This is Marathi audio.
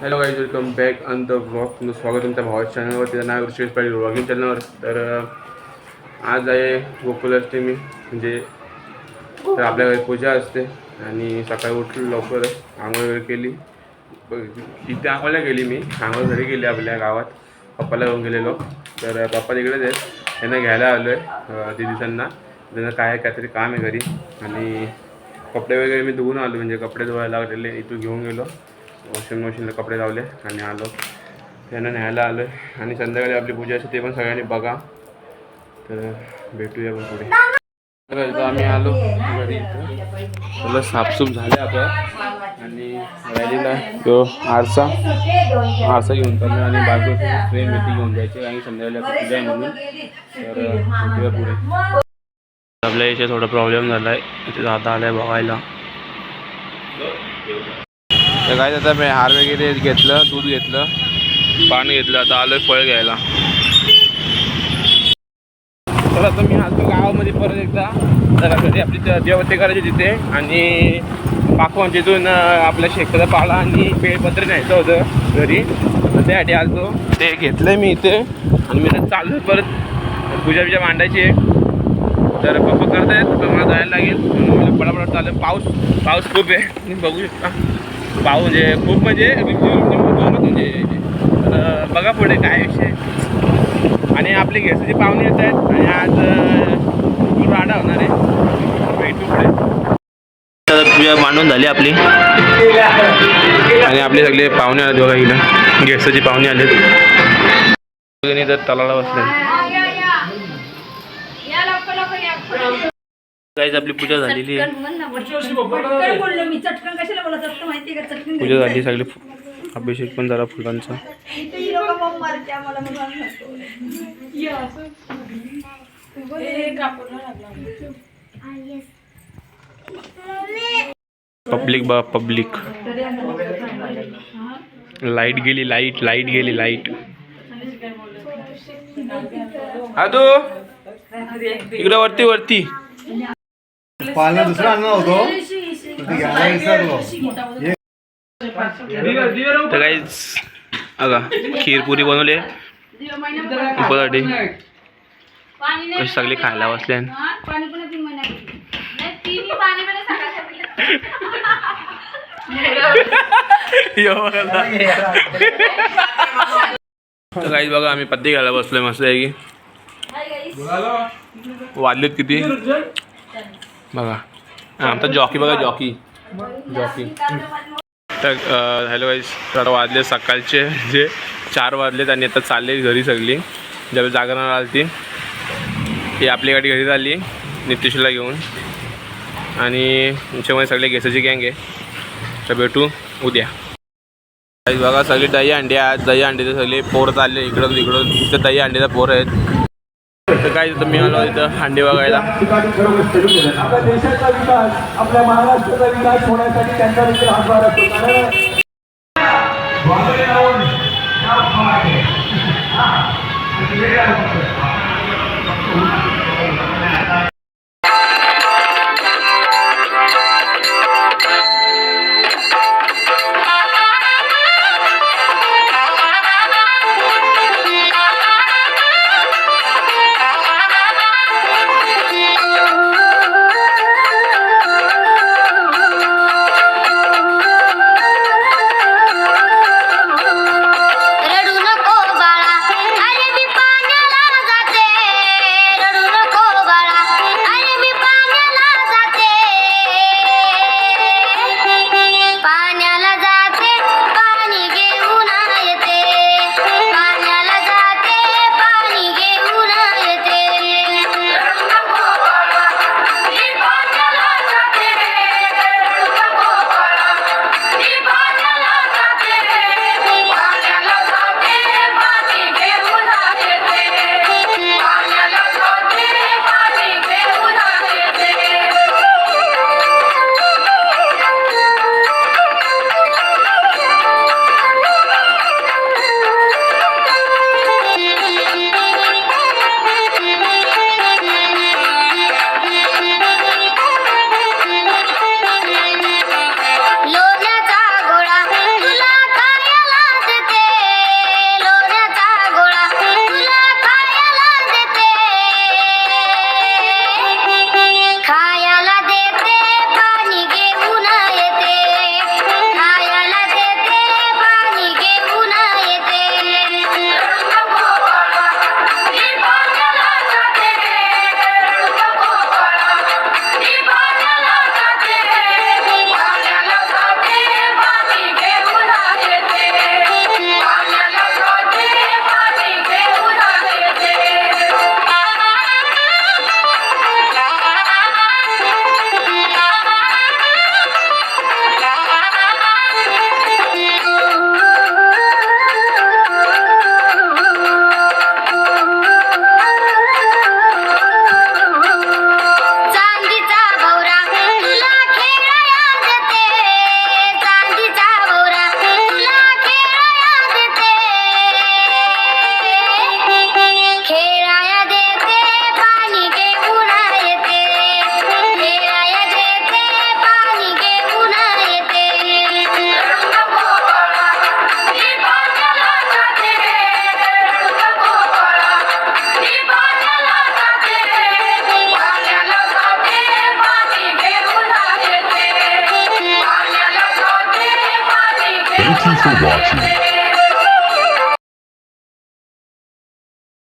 Hello guys welcome back on the blog तुमचं स्वागत तुमच्या भावाच्या चॅनलवर त्याचं नाव ऋषेश पाटील ब्लॉगिंग चॅनलवर तर आज आहे गोकुलाष्टमी म्हणजे तर आपल्या घरी पूजा असते. आणि सकाळी उठलो लवकर. आंघोळ वगैरे केली. इथे आंघोळला गेली मी. आंघोळ घरी गेली आपल्या गावात. पप्पाला घेऊन गेलेलो. तर पप्पा तिकडेच आहेत. त्यांना घ्यायला आलो आहे दिदीसांना त्यांना काय काहीतरी काम आहे घरी. आणि कपडे वगैरे मी धुवून आलो. म्हणजे कपडे धुवायला लागलेले. इथून घेऊन गेलो. वॉशिंग मशीनला कपडे लावले आणि आलो. त्यांना न्यायला आलो आहे आणि संध्याकाळी आपली पूजा असते ते पण सगळ्यांनी बघा. तर भेटूया पण पुढे. तर आम्ही आलो घरी इथं. सगळं साफसूफ झाले आता. आणि राहिलेला तो आरसा. आरसा घेऊन चाललो आणि बाजू फ्रेम येते घेऊन जायचे आणि संध्याकाळी आता पूजा आहे म्हणून. तर भेटूया पुढे. आपल्या इथे थोडा प्रॉब्लेम झाला आहे इथे जाता आलाय बघायला. तर काय आता मी हार वगैरे घेतलं दूध घेतलं पाणी घेतलं आता आलं फळ घ्यायला. तर आता मी आलो गावामध्ये परत एकदा. तर घरी आपली देवते करायची तिथे. आणि पाखवान तिथून आपल्या शेताचा पाला आणि बेळपत्र न्यायचं होतं घरी. त्यासाठी आलतो. ते घेतलं मी इथे. आणि मी चालू परत. पूजा बिजा मांडायची आहे. तर पप्पा करतायत पण तर मला जायला लागेल. म्हणून मला चालू पाऊस पाऊस खूप आहे. तुम्ही बघू शकता. पाऊस म्हणजे खूप म्हणजे म्हणजे तर बघा पुढे काय विषय. आणि आपली घेसाची पाहुणे येत आहेत आणि आज अं, राडा होणार आहे. भेटू पुढे. पूजा मांडून झाली आपली. आणि आपले सगळे पाहुणे आले बघा इकडं. गेस्टची पाहुणे आले तर तलाला बसले. काहीच आपली पूजा झालेली आहे. चटकन बोललो मी. चटकन कशाला बोलत असतं माहिती का? चटकन पूजा झाली सगळी अभिषेक पण झाला फुलांचा. पब्लिक बा पब्लिक. लाइट गेली लाइट लाइट गेली लाइट. हा तू इकडे वरती वरती. पालना दुसरा आणला होतो पण ते घ्यायला विसरलो तर काहीच अगा खीरपुरी बनवले उपसाठी कशी सगळी खायला बसले तर काहीच बघा आम्ही पत्ते घ्यायला बसलोय मस्त आहे की वाजलेत किती? बघा. आमचा जॉकी बघा जॉकी. जॉकी. तर हॅलो वाईज तर वाजले सकाळचे म्हणजे चार वाजलेत आणि आता चालले घरी सगळी. ज्यावेळी जागरण आली ती. ही आपली गाडी घरी झाली नितीशला घेऊन. आणि तुमच्यामध्ये सगळे गेसाची गँग आहे. तर भेटू उद्या. बघा सगळी दही अंडे आहेत. दही अंडीचे सगळे पोर चालले इकडं तिकडं तिथं दही अंडीचा पोर आहेत. तर काय तिथं मी आलो इथं हांडी बघायला. आपल्या देशाचा विकास आपल्या महाराष्ट्राचा विकास होण्यासाठी त्यांचा देखील हातभार असतो. कारण वादळे लावून for watching.